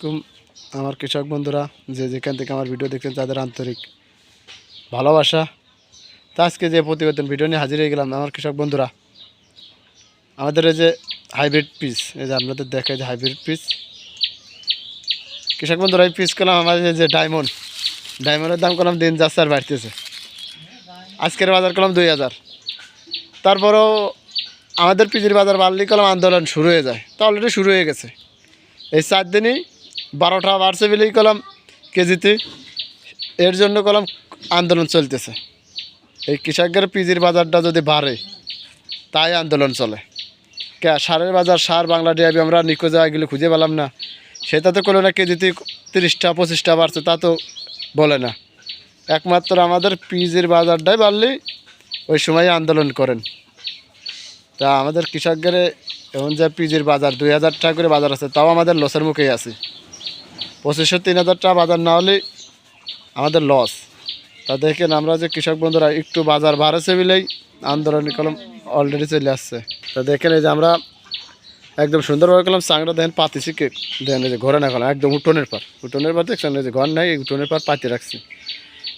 আলাইকুম আমার কৃষক বন্ধুরা, যে যেখান থেকে আমার ভিডিও দেখছেন তাদের আন্তরিক ভালোবাসা। তা আজকে যে প্রতিবেদন ভিডিও নিয়ে হাজির হয়ে গেলাম আমার কৃষক বন্ধুরা, আমাদের এই যে হাইব্রিড পিস, এই যে আপনাদের দেখে যে হাইব্রিড পিস। কৃষক বন্ধুরা, এই পিস করলাম আমাদের যে ডায়মন্ড, ডায়মন্ডের দাম করলাম দিন যাচ্ছে আর বাড়তেছে। আজকের বাজার করলাম দুই হাজার। তারপরেও আমাদের পিজির বাজার বাড়লেই কলম আন্দোলন শুরু হয়ে যায়। তা অলরেডি শুরু হয়ে গেছে। এই চার দিনই বারোটা বাড়ছে বলেই কলম কেজিতে। এর জন্য কলম আন্দোলন চলতেছে। এই কৃষকের পিজির বাজারটা যদি বাড়ে, তাই আন্দোলন চলে। কে সারের বাজার, সার, বাংলা ডিআবি আমরা নিখোঁজে এগুলো খুঁজে পেলাম না। সেটা তো কোনো না কেজিতে তিরিশটা, পঁচিশটা বাড়ছে, তা তো বলে না। একমাত্র আমাদের পিজির বাজারটাই বাড়লেই ওই সময় আন্দোলন করেন। তা আমাদের কৃষকদের এখন যে পিজির বাজার, দুই হাজার টাকা করে বাজার আছে, তাও আমাদের লসের মুখেই আছে। পঁচিশশো তিন হাজার টাকা বাজার না হলে আমাদের লস তা দেখেন আমরা যে কৃষক বন্ধুরা, একটু বাজার বাড়াছে বলেই আন্দোলন কলম অলরেডি চলে আসছে। তা দেখেন এই যে আমরা একদম সুন্দরভাবে কলম চাংটা দেখেন পাতিছি কে দেখেন এই যে ঘরে না কলম একদম উঠোনের পার উঠোনের পার দেখছেন, এই যে ঘর নাই উঠোনের পার পাতি রাখছি।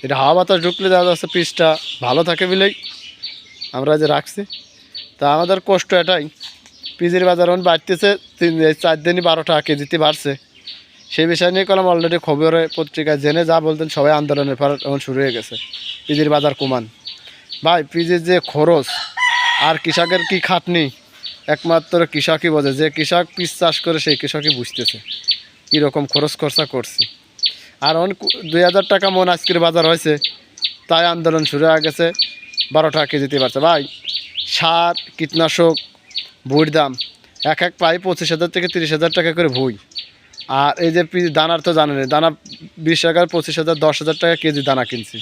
এটা হাওয়া বাতাস ঢুকলে দেখা যাচ্ছে পিসটা ভালো থাকে বলেই আমরা যে রাখছি। তা আমাদের কষ্ট এটাই। পিজির বাজার এখন বাড়তেছে, তিন, চার দিনই বারো টাকা কেজিতে বাড়ছে। সেই বিষয় নিয়ে কলম অলরেডি খবরে পত্রিকায় জেনে যা বলতেন সবাই আন্দোলনের পর এখন শুরু হয়ে গেছে। পিজির বাজার কমান ভাই, পিজির যে খরচ, আর কৃষকের কি খাটনি? একমাত্র কৃষকই বোঝে, যে কৃষক পিস চাষ করে সেই কৃষকই বুঝতেছে কীরকম খরচ খরচা করছি। আর অন দুই হাজার টাকা মন আজকের বাজার হয়েছে, তাই আন্দোলন শুরু হয়ে গেছে, বারো টাকা কেজিতে পারছে। ভাই, সার, কীটনাশক বইয়ের দাম, এক এক পাই পঁচিশ হাজার থেকে তিরিশ হাজার টাকা করে বই আর এই যে দানার তো জানেন দানা বিশ হাজার পঁচিশ হাজার, দশ হাজার টাকা কেজি দানা কিনছি।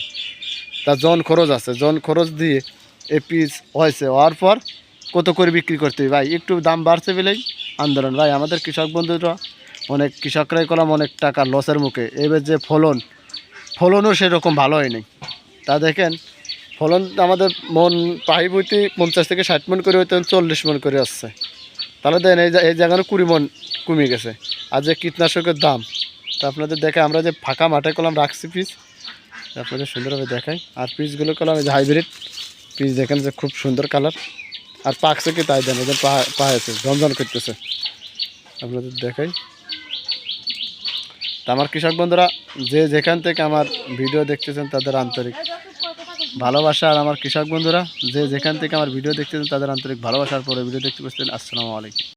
তা জন খরচ আছে, জন খরচ দিয়ে এই পিস হয়েছে। হওয়ার পর কত করে বিক্রি করতে ভাই, একটু দাম বাড়ছে বলেই আন্দোলন। ভাই, আমাদের কৃষক বন্ধুরা, অনেক কৃষকরাই করলাম অনেক টাকা লসের মুখে। এবার যে ফলন, ফলনও সেরকম ভালো হয়নি। তা দেখেন, ফলন আমাদের মন পাহি বইতে পঞ্চাশ থেকে ষাট মন করে হইতে চল্লিশ মন করে আসছে। তাহলে দেন, এই এই জায়গায় কুড়ি মন কমে গেছে। আর যে কীটনাশকের দাম, তা আপনাদের দেখে আমরা যে ফাঁকা মাঠে কলাম রাখছি পিস আপনাদের সুন্দরভাবে দেখাই। আর পিসগুলো কলাম এই যে হাইব্রিড পিস দেখেন যে খুব সুন্দর কালার আর পাকছে কি তাই দেন এদের পাহাড়ছে ঝনঝন করতেছে। আপনাদের দেখাই। তা আমার কৃষক বন্ধুরা, যে যেখান থেকে আমার ভিডিও দেখতেছেন, তাদের আন্তরিক ভালোবাসা আর আমার কৃষক বন্ধুরা, যে যেখান থেকে আমার ভিডিও দেখতেছেন, তাদের আন্তরিক ভালোবাসার পরে ভিডিও দেখতে পাচ্ছেন। আসসালামু আলাইকুম।